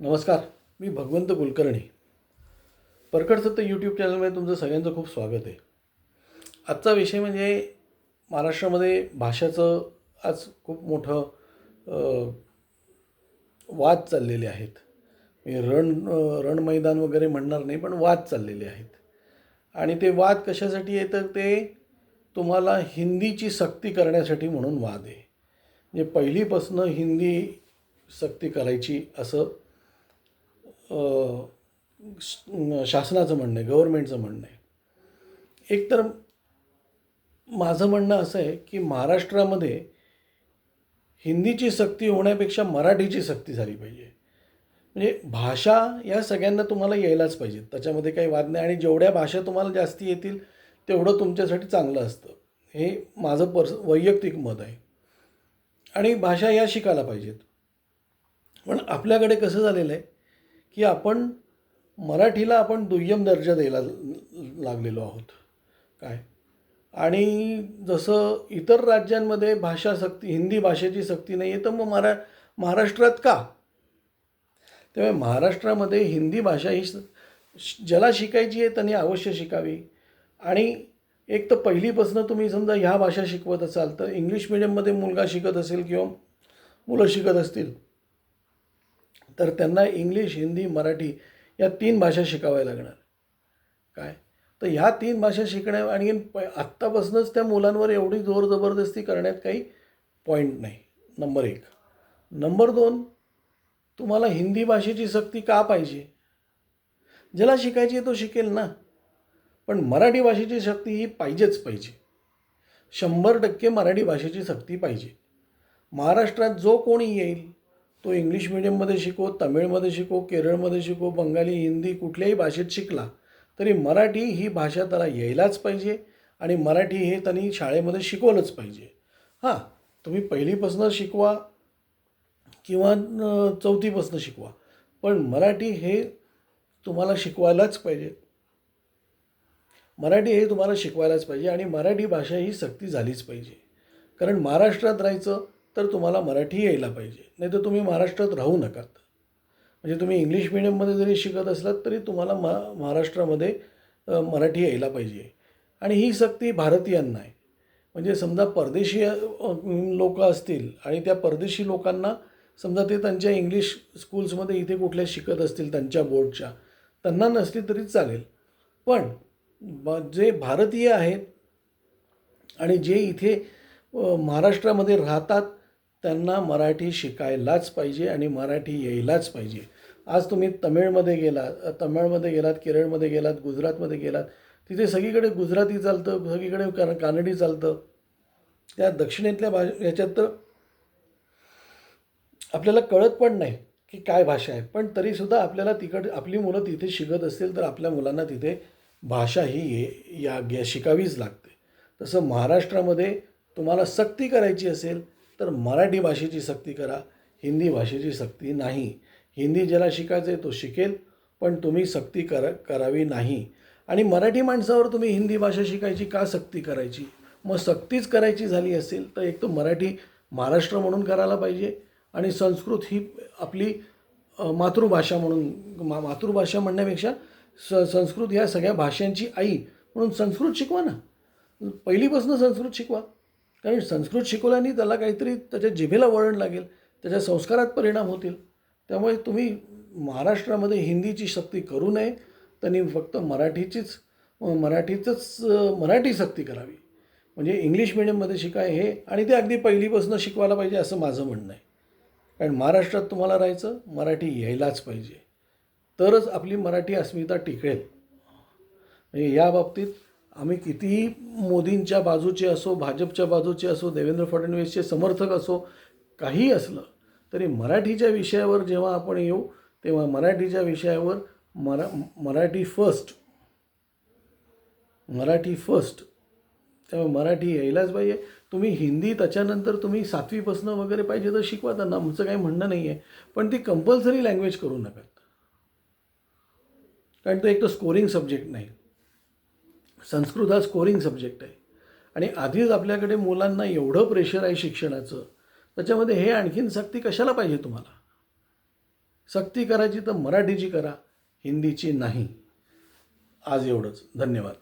नमस्कार मी भगवंत कुलकर्णी. परकड सत्य यूट्यूब चॅनलमध्ये तुमचं सगळ्यांचं खूप स्वागत आहे. आजचा विषय म्हणजे महाराष्ट्रामध्ये भाषाचं आज खूप मोठं वाद चाललेले आहेत. मी रण रणमैदान रण मैदान वगैरे म्हणणार नाही पण वाद चाललेले आहेत. आणि ते वाद कशासाठी आहे? तर ते तुम्हाला हिंदीची सक्ती करण्यासाठी म्हणून वाद आहे. म्हणजे पहिलीपासनं हिंदी सक्ती करायची असं शासनाचं म्हणणं आहे गव्हर्मेंटचं म्हणणं आहे. एकतर माझं म्हणणं असं आहे की महाराष्ट्रामध्ये हिंदीची सक्ती होण्यापेक्षा मराठीची सक्ती झाली पाहिजे. म्हणजे भाषा या सगळ्यांना तुम्हाला यायलाच पाहिजेत त्याच्यामध्ये काही वाद नाही आणि जेवढ्या भाषा तुम्हाला जास्ती येतील तेवढं तुमच्यासाठी चांगलं असतं. हे माझं पर्स वैयक्तिक मत आहे. आणि भाषा या शिकायला पाहिजेत. पण आपल्याकडे कसं झालेलं आहे की आपण मराठीला आपण दुय्यम दर्जा द्यायला लागलेलो आहोत. काय? आणि जसं इतर राज्यांमध्ये भाषा सक्ती हिंदी भाषेची सक्ती नाही आहे तर मग मरा महाराष्ट्रात का? त्यामुळे महाराष्ट्रामध्ये हिंदी भाषा ही ज्याला शिकायची आहे त्यांनी अवश्य शिकावी. आणि एक तर पहिलीपासून तुम्ही समजा ह्या भाषा शिकवत असाल तर इंग्लिश मिडियममध्ये मुलगा शिकत असेल किंवा मुलं शिकत असतील तर त्यांना इंग्लिश हिंदी मराठी या तीन भाषा शिकाव्या लागणार. काय? तर ह्या तीन भाषा शिकण्या आणि प आत्तापासूनच त्या मुलांवर एवढी जोर जबरदस्ती करण्यात काही पॉईंट नाही. नंबर एक. नंबर दोन तुम्हाला हिंदी भाषेची सक्ती का पाहिजे? ज्याला शिकायची आहे तो शिकेल ना. पण मराठी भाषेची शक्ती ही पाहिजेच पाहिजे. शंभर टक्के मराठी भाषेची सक्ती पाहिजे. महाराष्ट्रात जो कोणी येईल तो इंग्लिश मिडियममध्ये शिको तमिळमध्ये शिको केरळमध्ये शिको बंगाली हिंदी कुठल्याही भाषेत शिकला तरी मराठी ही भाषा त्याला यायलाच पाहिजे आणि मराठी हे त्यांनी शाळेमध्ये शिकवलंच पाहिजे. हां तुम्ही पहिलीपासून शिकवा किंवा चौथीपासनं चौथीपासून शिकवा पण मराठी हे तुम्हाला शिकवायलाच पाहिजे. मराठी हे तुम्हाला शिकवायलाच पाहिजे आणि मराठी भाषा ही सक्ती झालीच पाहिजे. कारण महाराष्ट्रात राहायचं तर तुम्हाला मराठी यायला पाहिजे. नाही तर तुम्ही महाराष्ट्रात राहू नकात. म्हणजे तुम्ही इंग्लिश मिडियममध्ये जरी शिकत असलात तरी तुम्हाला मा महाराष्ट्रामध्ये मराठी यायला पाहिजे. आणि ही सक्ती भारतीयांना आहे. म्हणजे समजा परदेशी लोक असतील आणि त्या परदेशी लोकांना समजा ते त्यांच्या इंग्लिश स्कूल्समध्ये इथे कुठल्या शिकत असतील त्यांच्या बोर्डच्या त्यांना नसली तरी चालेल. पण जे भारतीय आहेत आणि जे इथे महाराष्ट्रामध्ये राहतात त्यांना मराठी शिकायलाच पाहिजे आणि मराठी यायलाच पाहिजे. आज तुम्ही तमिळमध्ये गेलात तमिळमध्ये गेलात केरळमध्ये गेलात गुजरातमध्ये गेलात तिथे सगळीकडे गुजराती चालतं सगळीकडे का कानडी चालतं. त्या दक्षिणेतल्या भा याच्यात तर आपल्याला कळत पण नाही की काय भाषा आहे. पण तरीसुद्धा आपल्याला तिकड आपली मुलं तिथे शिकत असतील तर आपल्या मुलांना तिथे भाषा ही ये या शिकावीच लागते. तसं महाराष्ट्रामध्ये तुम्हाला सक्ती करायची असेल तर मराठी भाषेची सक्ती करा हिंदी भाषेची सक्ती नाही. हिंदी ज्याला शिकायचं आहे तो शिकेल पण तुम्ही सक्ती कर करावी नाही. आणि मराठी माणसावर तुम्ही हिंदी भाषा शिकायची का सक्ती करायची? मग सक्तीच करायची झाली असेल तर एक तर मराठी महाराष्ट्र म्हणून करायला पाहिजे आणि संस्कृत ही आपली मातृभाषा म्हणून मा मातृभाषा म्हणण्यापेक्षा स संस्कृत ह्या सगळ्या भाषांची आई. म्हणून संस्कृत शिकवा ना. पहिलीपासून संस्कृत शिकवा. कारण संस्कृत शिकवल्याने त्याला काहीतरी त्याच्या जिभेला वळण लागेल त्याच्या संस्कारात परिणाम होतील. त्यामुळे तुम्ही महाराष्ट्रामध्ये हिंदीची सक्ती करू नये. त्यांनी फक्त मराठीचीच मराठीचंच मराठी सक्ती करावी. म्हणजे इंग्लिश मिडियममध्ये शिकाय हे आणि ते अगदी पहिलीपासून शिकवायला पाहिजे असं माझं म्हणणं आहे. कारण महाराष्ट्रात तुम्हाला राहायचं मराठी यायलाच पाहिजे. तरच आपली मराठी अस्मिता टिकेल. म्हणजे या बाबतीत आम्ही कितीही मोदींच्या बाजूचे असो भाजपच्या बाजूचे असो देवेंद्र फडणवीसचे समर्थक असो काहीही असलं तरी मराठीच्या विषयावर जेव्हा आपण येऊ तेव्हा मराठीच्या विषयावर मरा मराठी फर्स्ट मराठी फर्स्ट त्यामुळे मराठी यायलाच पाहिजे. तुम्ही हिंदी त्याच्यानंतर तुम्ही सातवीपासनं वगैरे पाहिजे तर शिकवा त्यांना. आमचं काही म्हणणं नाही आहे पण ती कंपल्सरी लँग्वेज करू नका. कारण तो एक तर स्कोरिंग सब्जेक्ट नाही. संस्कृत हा स्कोरिंग सब्जेक्ट आहे. आणि आधीच आपल्याकडे मुलांना एवढं प्रेशर आहे शिक्षणाचं त्याच्यामध्ये हे आणखीन सक्ती कशाला पाहिजे तुम्हाला? सक्ती करायची तर मराठीची करा हिंदीची नाही. आज एवढंच. धन्यवाद.